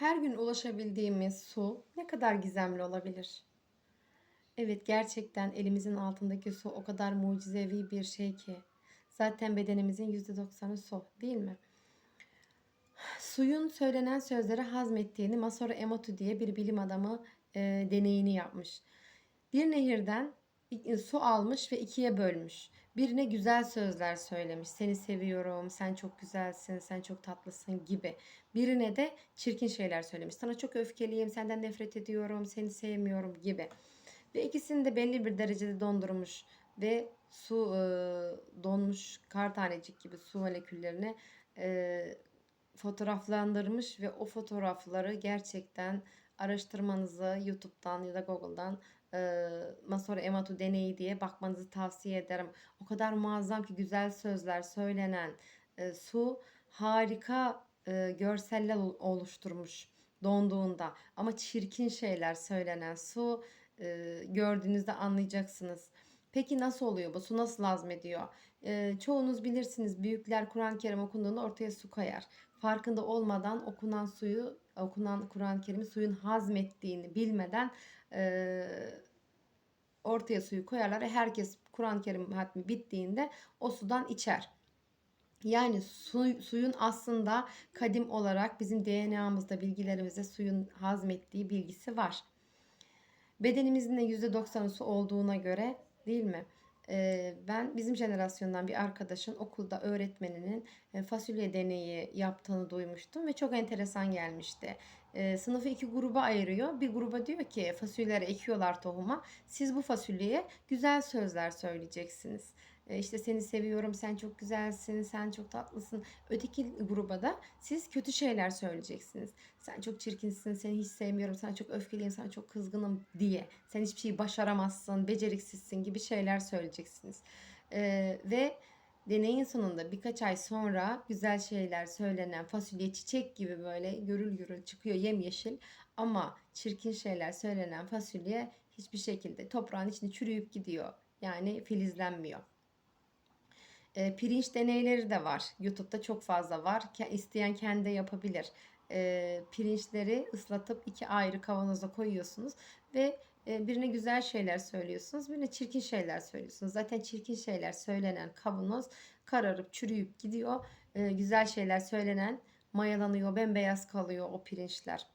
Her gün ulaşabildiğimiz su ne kadar gizemli olabilir? Evet, gerçekten elimizin altındaki su o kadar mucizevi bir şey ki. Zaten bedenimizin %90'ı su, değil mi? Suyun söylenen sözleri hazmettiğini Masaru Emoto diye bir bilim adamı e, deneyini yapmış. Bir nehirden su almış ve ikiye bölmüş. Birine güzel sözler söylemiş. Seni seviyorum, sen çok güzelsin, sen çok tatlısın gibi. Birine de çirkin şeyler söylemiş. Sana çok öfkeliyim, senden nefret ediyorum, seni sevmiyorum gibi. Ve ikisini de belli bir derecede dondurmuş ve su e, donmuş kar tanecik gibi su moleküllerini e, fotoğraflandırmış ve o fotoğrafları gerçekten araştırmanızı YouTube'dan ya da Google'dan e, Masaru Emoto deneyi diye bakmanızı tavsiye ederim. O kadar muazzam ki güzel sözler söylenen su harika görseller ol- oluşturmuş donduğunda ama çirkin şeyler söylenen su gördüğünüzde anlayacaksınız. Peki nasıl oluyor bu? Su nasıl hazmediyor? E, çoğunuz bilirsiniz büyükler Kur'an-ı Kerim okunduğunda ortaya su koyar. Farkında olmadan okunan suyu, okunan Kur'an-ı Kerim'i suyun hazmettiğini bilmeden e, ortaya suyu koyarlar ve herkes Kur'an-ı Kerim hatmi bittiğinde o sudan içer. Yani su, suyun aslında kadim olarak bizim DNA'mızda bilgilerimizde suyun hazmettiği bilgisi var. Bedenimizin de %90'ı su olduğuna göre değil mi? Ben bizim jenerasyondan bir arkadaşın okulda öğretmeninin e, fasulye deneyi yaptığını duymuştum ve çok enteresan gelmişti. Sınıfı iki gruba ayırıyor. Bir gruba diyor ki fasulyeleri ekiyorlar tohuma. Siz bu fasulyeye güzel sözler söyleyeceksiniz. Ee, işte seni seviyorum, sen çok güzelsin, sen çok tatlısın. Öteki gruba da siz kötü şeyler söyleyeceksiniz. Sen çok çirkinsin, seni hiç sevmiyorum, sen çok öfkeliyim, sen çok kızgınım diye. Sen hiçbir şeyi başaramazsın, beceriksizsin gibi şeyler söyleyeceksiniz. Ee, ve deneyin sonunda birkaç ay sonra güzel şeyler söylenen fasulye çiçek gibi böyle görül görül çıkıyor yemyeşil ama çirkin şeyler söylenen fasulye hiçbir şekilde toprağın içinde çürüyüp gidiyor. Yani filizlenmiyor. E, pirinç deneyleri de var. YouTube'da çok fazla var. İsteyen kendi yapabilir. E, pirinçleri ıslatıp iki ayrı kavanoza koyuyorsunuz ve e, birine güzel şeyler söylüyorsunuz, birine çirkin şeyler söylüyorsunuz. Zaten çirkin şeyler söylenen kavanoz kararıp çürüyüp gidiyor. E, güzel şeyler söylenen mayalanıyor, bembeyaz kalıyor o pirinçler.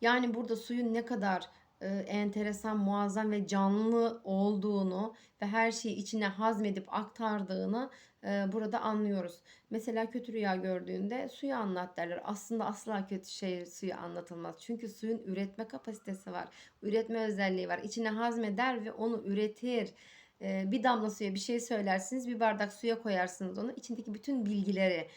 Yani burada suyun ne kadar e, enteresan, muazzam ve canlı olduğunu ve her şeyi içine hazmedip aktardığını e, burada anlıyoruz. Mesela kötü rüya gördüğünde suyu anlat derler. Aslında asla kötü şey suyu anlatılmaz. Çünkü suyun üretme kapasitesi var. Üretme özelliği var. İçine hazmeder ve onu üretir. E, bir damla suya bir şey söylersiniz, bir bardak suya koyarsınız onu. İçindeki bütün bilgileri,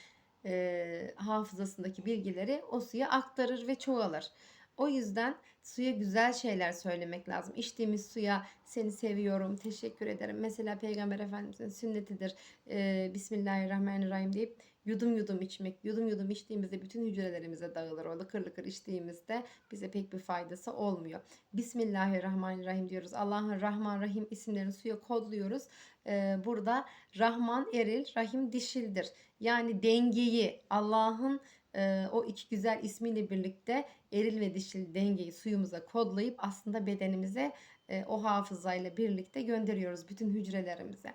hafızasındaki bilgileri o suya aktarır ve çoğalır. O yüzden suya güzel şeyler söylemek lazım. İçtiğimiz suya seni seviyorum, teşekkür ederim. Mesela Peygamber Efendimizin sünnetidir. Ee, Bismillahirrahmanirrahim deyip yudum yudum içmek. Yudum yudum içtiğimizde bütün hücrelerimize dağılır. O lıkır lıkır içtiğimizde bize pek bir faydası olmuyor. Bismillahirrahmanirrahim diyoruz. Allah'ın Rahman Rahim isimlerini suya kodluyoruz. Ee, burada Rahman eril, Rahim dişildir. Yani dengeyi Allah'ın e, o iki güzel ismiyle birlikte eril ve dişil dengeyi suyumuza kodlayıp aslında bedenimize e, o hafızayla birlikte gönderiyoruz bütün hücrelerimize.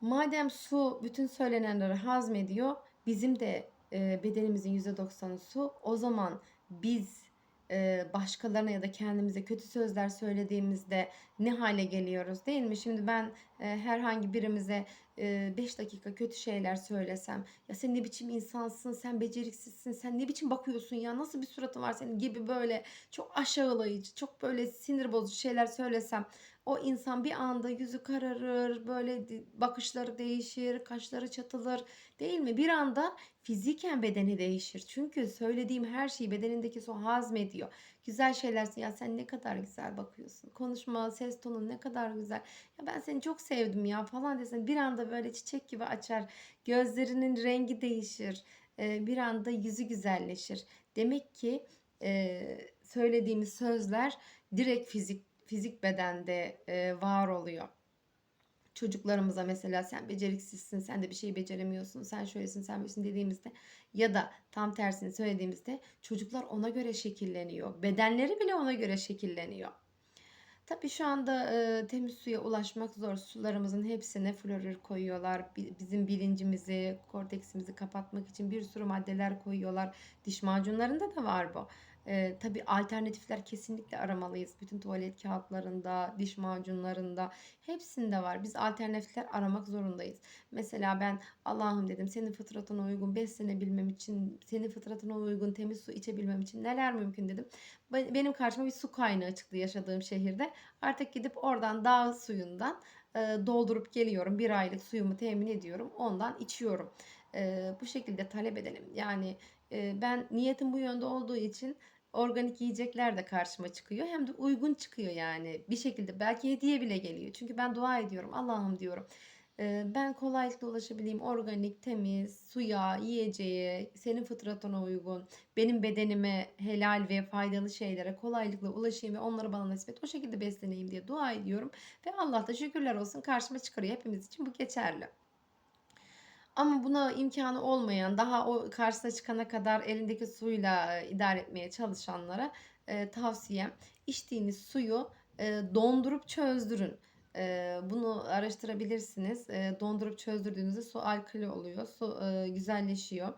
Madem su bütün söylenenleri hazmediyor, bizim de e, bedenimizin %90'ı su. O zaman biz başkalarına ya da kendimize kötü sözler söylediğimizde ne hale geliyoruz değil mi? Şimdi ben herhangi birimize 5 dakika kötü şeyler söylesem ya sen ne biçim insansın, sen beceriksizsin, sen ne biçim bakıyorsun ya, nasıl bir suratın var senin gibi böyle çok aşağılayıcı, çok böyle sinir bozucu şeyler söylesem o insan bir anda yüzü kararır, böyle bakışları değişir, kaşları çatılır değil mi? Bir anda fiziken bedeni değişir. Çünkü söylediğim her şeyi bedenindeki su hazmediyor. Güzel şeyler ya sen ne kadar güzel bakıyorsun. Konuşma, ses tonu ne kadar güzel. Ya ben seni çok sevdim ya falan desen bir anda böyle çiçek gibi açar. Gözlerinin rengi değişir. Ee, bir anda yüzü güzelleşir. Demek ki e, söylediğimiz sözler direkt fizik fizik bedende e, var oluyor. Çocuklarımıza mesela sen beceriksizsin, sen de bir şey beceremiyorsun, sen şöylesin, sen böylesin dediğimizde ya da tam tersini söylediğimizde çocuklar ona göre şekilleniyor. Bedenleri bile ona göre şekilleniyor. Tabii şu anda e, temiz suya ulaşmak zor. Sularımızın hepsine florür koyuyorlar. Bi- Bizim bilincimizi, korteksimizi kapatmak için bir sürü maddeler koyuyorlar. Diş macunlarında da var bu. E, tabii alternatifler kesinlikle aramalıyız. Bütün tuvalet kağıtlarında, diş macunlarında hepsinde var. Biz alternatifler aramak zorundayız. Mesela ben Allah'ım dedim senin fıtratına uygun beslenebilmem için, senin fıtratına uygun temiz su içebilmem için neler mümkün dedim. Be- Benim karşıma bir su kaynağı çıktı yaşadığım şehirde. Artık gidip oradan dağ suyundan e, doldurup geliyorum. Bir aylık suyumu temin ediyorum. Ondan içiyorum. E, bu şekilde talep edelim. Yani e, ben niyetim bu yönde olduğu için organik yiyecekler de karşıma çıkıyor. Hem de uygun çıkıyor yani. Bir şekilde belki hediye bile geliyor. Çünkü ben dua ediyorum. Allah'ım diyorum. e, Ben kolaylıkla ulaşabileyim organik, temiz, suya, yiyeceğe, senin fıtratına uygun, benim bedenime helal ve faydalı şeylere kolaylıkla ulaşayım ve onları bana nasip et. O şekilde besleneyim diye dua ediyorum. Ve Allah da şükürler olsun karşıma çıkarıyor. Hepimiz için bu geçerli. Ama buna imkanı olmayan, daha o karşısına çıkana kadar elindeki suyla e, idare etmeye çalışanlara e, tavsiyem içtiğiniz suyu e, dondurup çözdürün. E, bunu araştırabilirsiniz. E, dondurup çözdürdüğünüzde su alkali oluyor, su e, güzelleşiyor,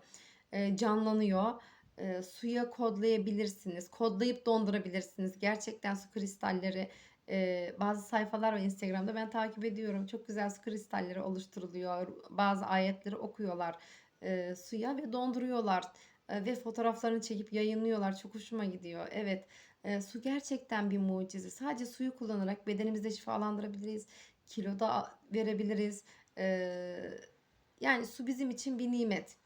e, canlanıyor. E, suya kodlayabilirsiniz, kodlayıp dondurabilirsiniz. Gerçekten su kristalleri e, bazı sayfalar var Instagram'da ben takip ediyorum. Çok güzel su kristalleri oluşturuluyor. Bazı ayetleri okuyorlar e, suya ve donduruyorlar. E, ve fotoğraflarını çekip yayınlıyorlar. Çok hoşuma gidiyor. Evet, e, su gerçekten bir mucize. Sadece suyu kullanarak bedenimizde şifalandırabiliriz. Kilo da verebiliriz. E, yani su bizim için bir nimet.